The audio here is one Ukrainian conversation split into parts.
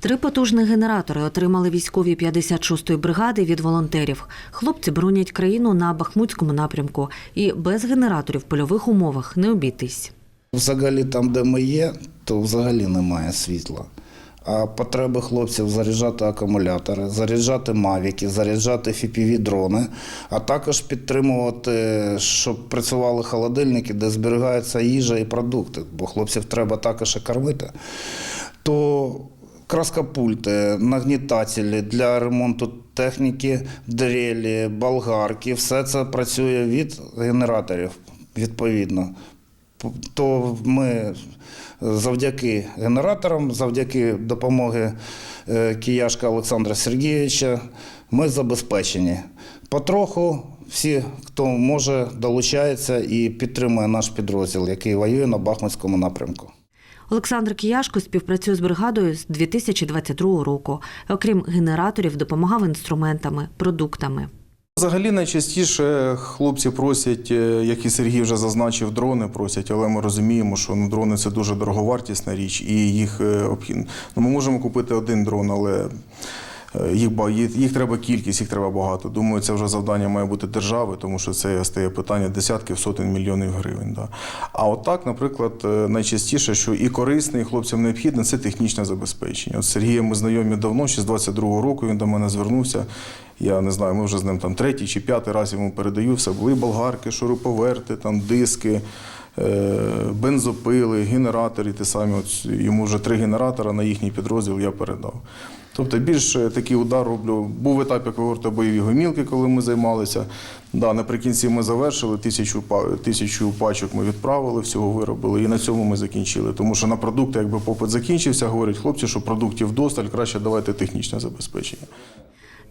Три потужних генератори отримали військові 56-ї бригади від волонтерів. Хлопці бронять країну на Бахмутському напрямку і без генераторів в польових умовах не обійтись. Взагалі, там, де ми є, то взагалі немає світла. А потреби хлопців заряджати акумулятори, заряджати мавіки, заряджати fpv дрони, а також підтримувати, щоб працювали холодильники, де зберігаються їжа і продукти, бо хлопців треба також і кормити. То краскопульти, нагнітателі для ремонту техніки, дрелі, болгарки, все це працює від генераторів відповідно. То ми завдяки генераторам, завдяки допомоги е, Кияшка Олександра Сергійовича, ми забезпечені. Потроху всі, хто може, долучається і підтримує наш підрозділ, який воює на Бахмутському напрямку. Олександр Кияшко співпрацює з бригадою з 2022 року. Окрім генераторів, допомагав інструментами, продуктами. Взагалі найчастіше хлопці просять, е, як і Сергій вже зазначив, дрони просять, але ми розуміємо, що ну, дрони це дуже дороговартісна річ, і їх е, ну, ми можемо купити один дрон, але їх, їх, їх треба кількість, їх треба багато. Думаю, це вже завдання має бути держави, тому що це стає питання десятків, сотень мільйонів гривень. Да. А отак, наприклад, е, найчастіше, що і корисне, і хлопцям необхідне, це технічне забезпечення. От з Сергієм ми знайомі давно, ще з 22-го року він до мене звернувся. Я не знаю, ми вже з ним там третій чи п'ятий раз йому передаю все. Були болгарки, шуруповерти, там диски, е, бензопили, генератори. Ті самі. От йому вже три генератора на їхній підрозділ я передав. Тобто більш е, такий удар роблю. Був етап, як ви говорите, бойові гомілки, коли ми займалися. Да, наприкінці ми завершили, тисячу, тисячу пачок ми відправили, всього виробили, і на цьому ми закінчили. Тому що на продукти, якби попит закінчився, говорять хлопці, що продуктів досталь, краще давайте технічне забезпечення.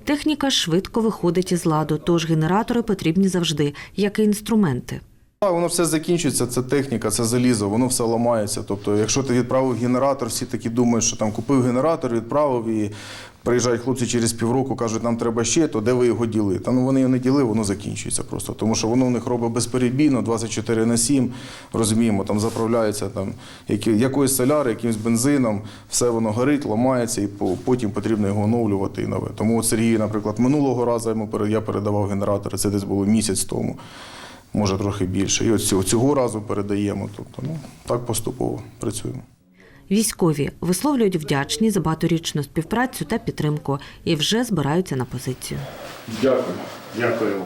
Техніка швидко виходить із ладу, тож генератори потрібні завжди, як і інструменти. Так, воно все закінчується, це техніка, це залізо, воно все ламається. Тобто, якщо ти відправив генератор, всі такі думають, що там купив генератор, відправив і приїжджають хлопці через півроку, кажуть, нам треба ще, то де ви його діли? Та ну вони його не діли, воно закінчується просто. Тому що воно в них робить безперебійно, 24 на 7, розуміємо, там заправляється там які, якоюсь соляри, якимось бензином, все воно горить, ламається, і по- потім потрібно його оновлювати і нове. Тому от Сергій, наприклад, минулого разу я передавав генератори, це десь було місяць тому може трохи більше. І от цього, цього разу передаємо. Тобто, ну так поступово працюємо. Військові висловлюють вдячність за багаторічну співпрацю та підтримку і вже збираються на позицію. Дякую. Дякую.